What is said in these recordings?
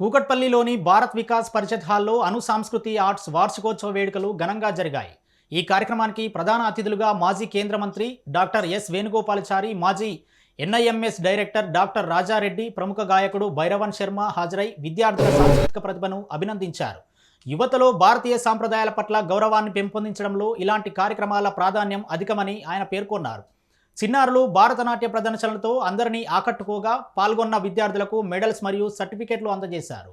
కూకట్పల్లిలోని భారత్ వికాస్ పరిషత్ హాల్లో అను సాంస్కృతి ఆర్ట్స్ వార్షికోత్సవ వేడుకలు ఘనంగా జరిగాయి. ఈ కార్యక్రమానికి ప్రధాన అతిథులుగా మాజీ కేంద్ర మంత్రి డాక్టర్ ఎస్ వేణుగోపాలచారి మాజీ ఎన్ఐఎంఎస్ డైరెక్టర్ డాక్టర్ రాజారెడ్డి ప్రముఖ గాయకుడు భైరవన్ శర్మ హాజరై విద్యార్థుల సాంస్కృతిక ప్రతిభను అభినందించారు. యువతలో భారతీయ సాంప్రదాయాల పట్ల గౌరవాన్ని పెంపొందించడంలో ఇలాంటి కార్యక్రమాల ప్రాధాన్యం అధికమని ఆయన పేర్కొన్నారు. చిన్నారులు భారతనాట్య ప్రదర్శనలతో అందరినీ ఆకట్టుకోగా పాల్గొన్న విద్యార్థులకు మెడల్స్ మరియు సర్టిఫికెట్లు అందజేశారు.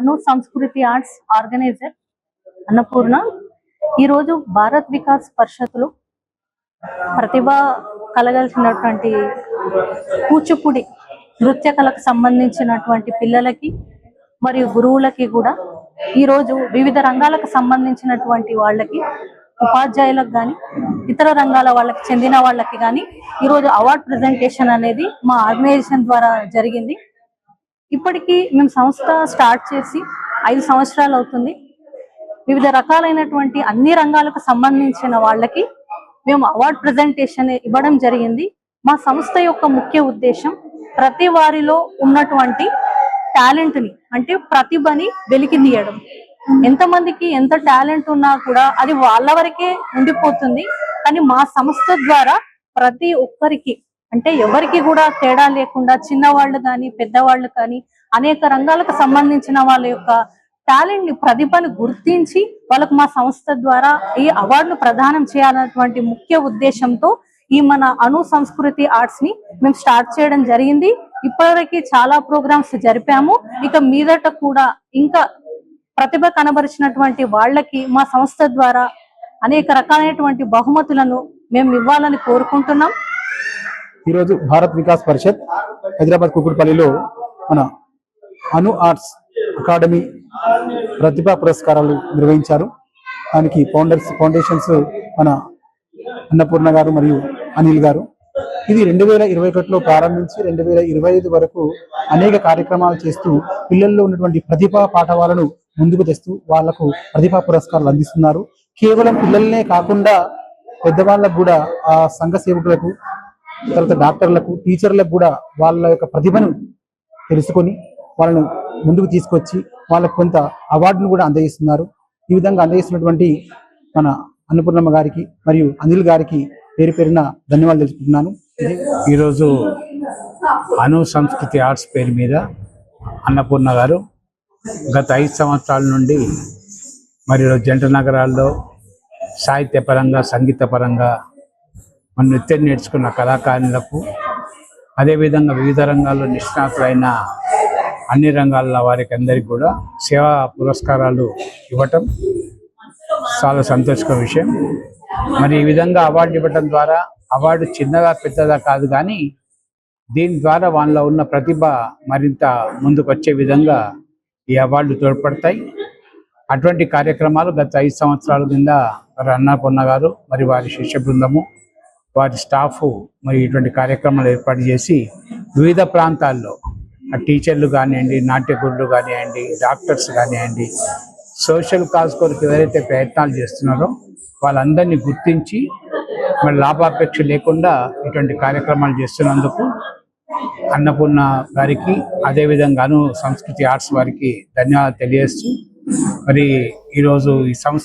అను సంస్కృతి ఆర్ట్స్ ఆర్గనైజర్ అన్నపూర్ణ. ఈరోజు భారత్ వికాస్ పరిషత్లో ప్రతిభ కలగాల్సినటువంటి కూచిపూడి నృత్య కళకు సంబంధించినటువంటి పిల్లలకి మరియు గురువులకి కూడా ఈరోజు వివిధ రంగాలకు సంబంధించినటువంటి వాళ్ళకి ఉపాధ్యాయులకు కానీ ఇతర రంగాల వాళ్ళకి చెందిన వాళ్ళకి కానీ ఈరోజు అవార్డ్ ప్రజెంటేషన్ అనేది మా ఆర్గనైజేషన్ ద్వారా జరిగింది. ఇప్పటికీ మేము సంస్థ స్టార్ట్ చేసి ఐదు సంవత్సరాలు అవుతుంది. వివిధ రకాలైనటువంటి అన్ని రంగాలకు సంబంధించిన వాళ్ళకి మేము అవార్డ్ ప్రజెంటేషన్ ఇవ్వడం జరిగింది. మా సంస్థ యొక్క ముఖ్య ఉద్దేశం ప్రతి వారిలో ఉన్నటువంటి టాలెంట్ని అంటే ప్రతిభని వెలికి తీయడం ఎంతమందికి ఎంత టాలెంట్ ఉన్నా కూడా అది వాళ్ళ వరకే ఉండిపోతుంది. కానీ మా సంస్థ ద్వారా ప్రతి ఒక్కరికి అంటే ఎవరికి కూడా తేడా లేకుండా చిన్నవాళ్ళు కానీ పెద్దవాళ్ళు కానీ అనేక రంగాలకు సంబంధించిన వాళ్ళ యొక్క టాలెంట్ని ప్రతిభను గుర్తించి వాళ్ళకు మా సంస్థ ద్వారా ఈ అవార్డును ప్రదానం చేయాలన్నటువంటి ముఖ్య ఉద్దేశంతో ఈ మన అణు సంస్కృతి ఆర్ట్స్ని మేము స్టార్ట్ చేయడం జరిగింది. ఇప్పటివరకు చాలా ప్రోగ్రామ్స్ జరిపాము. ఇక మీదట కూడా ఇంకా ప్రతిభ కనబరిచినటువంటి వాళ్ళకి మా సంస్థ ద్వారా అనేక రకాలైనటువంటి బహుమతులను మేము ఇవ్వాలని కోరుకుంటున్నాం. ఈరోజు భారత్ వికాస్ పరిషత్ హైదరాబాద్ కుకుడుపల్లిలో మన అను ఆర్ట్స్ అకాడమీ ప్రతిభా పురస్కారాలు నిర్వహించారు. దానికి ఫౌండర్స్ ఫౌండేషన్స్ మన అన్నపూర్ణ గారు మరియు అనిల్ గారు. ఇది రెండు వేల ఇరవై ఒకటిలో ప్రారంభించి రెండు వేల ఇరవై ఐదు వరకు అనేక కార్యక్రమాలు చేస్తూ పిల్లల్లో ఉన్నటువంటి ప్రతిభా పాఠవాలను ముందుకు తెస్తూ వాళ్ళకు ప్రతిభా పురస్కారాలు అందిస్తున్నారు. కేవలం పిల్లలనే కాకుండా పెద్దవాళ్ళకు కూడా ఆ సంఘ సేవకులకు తర్వాత డాక్టర్లకు టీచర్లకు కూడా వాళ్ళ యొక్క ప్రతిభను తెలుసుకొని వాళ్ళను ముందుకు తీసుకొచ్చి వాళ్ళకు కొంత అవార్డును కూడా అందజేస్తున్నారు. ఈ విధంగా అందజేస్తున్నటువంటి మన అన్నపూర్ణమ్మ గారికి మరియు అనిల్ గారికి పేరు పేరున ధన్యవాదాలు తెలుసుకుంటున్నాను ఈరోజు అను సంస్కృతి ఆర్ట్స్ పేరు మీద అన్నపూర్ణ గారు గత ఐదు సంవత్సరాల నుండి మరి జంట నగరాల్లో సాహిత్యపరంగా సంగీతపరంగా మన నృత్యం నేర్చుకున్న కళాకారులకు అదేవిధంగా వివిధ రంగాల్లో నిష్ణాతులైన అన్ని రంగాల వారికి అందరికీ కూడా సేవా పురస్కారాలు ఇవ్వటం చాలా సంతోషకర విషయం. మరి ఈ విధంగా అవార్డు ఇవ్వటం ద్వారా అవార్డు చిన్నదా పెద్దదా కాదు కానీ దీని ద్వారా వాళ్ళలో ఉన్న ప్రతిభ మరింత ముందుకు వచ్చే విధంగా ఈ అవార్డులు తోడ్పడతాయి. అటువంటి కార్యక్రమాలు గత ఐదు సంవత్సరాల కింద మరి అన్నపూర్ణ గారు మరి వారి శిష్య బృందము వారి స్టాఫ్ మరి ఇటువంటి కార్యక్రమాలు ఏర్పాటు చేసి వివిధ ప్రాంతాల్లో ఆ టీచర్లు కానివ్వండి నాట్యగురులు కానివ్వండి డాక్టర్స్ కానివ్వండి సోషల్ కాజ్ కొరకు ఎవరైతే ప్రయత్నాలు చేస్తున్నారో వాళ్ళందరినీ గుర్తించి మరి లాభాపేక్ష లేకుండా ఇటువంటి కార్యక్రమాలు చేస్తున్నందుకు అన్నపూర్ణ గారికి అదేవిధంగాను సంస్కృతి ఆర్ట్స్ వారికి ధన్యవాదాలు తెలియజేస్తూ మరి ఈరోజు ఈ సంస్థ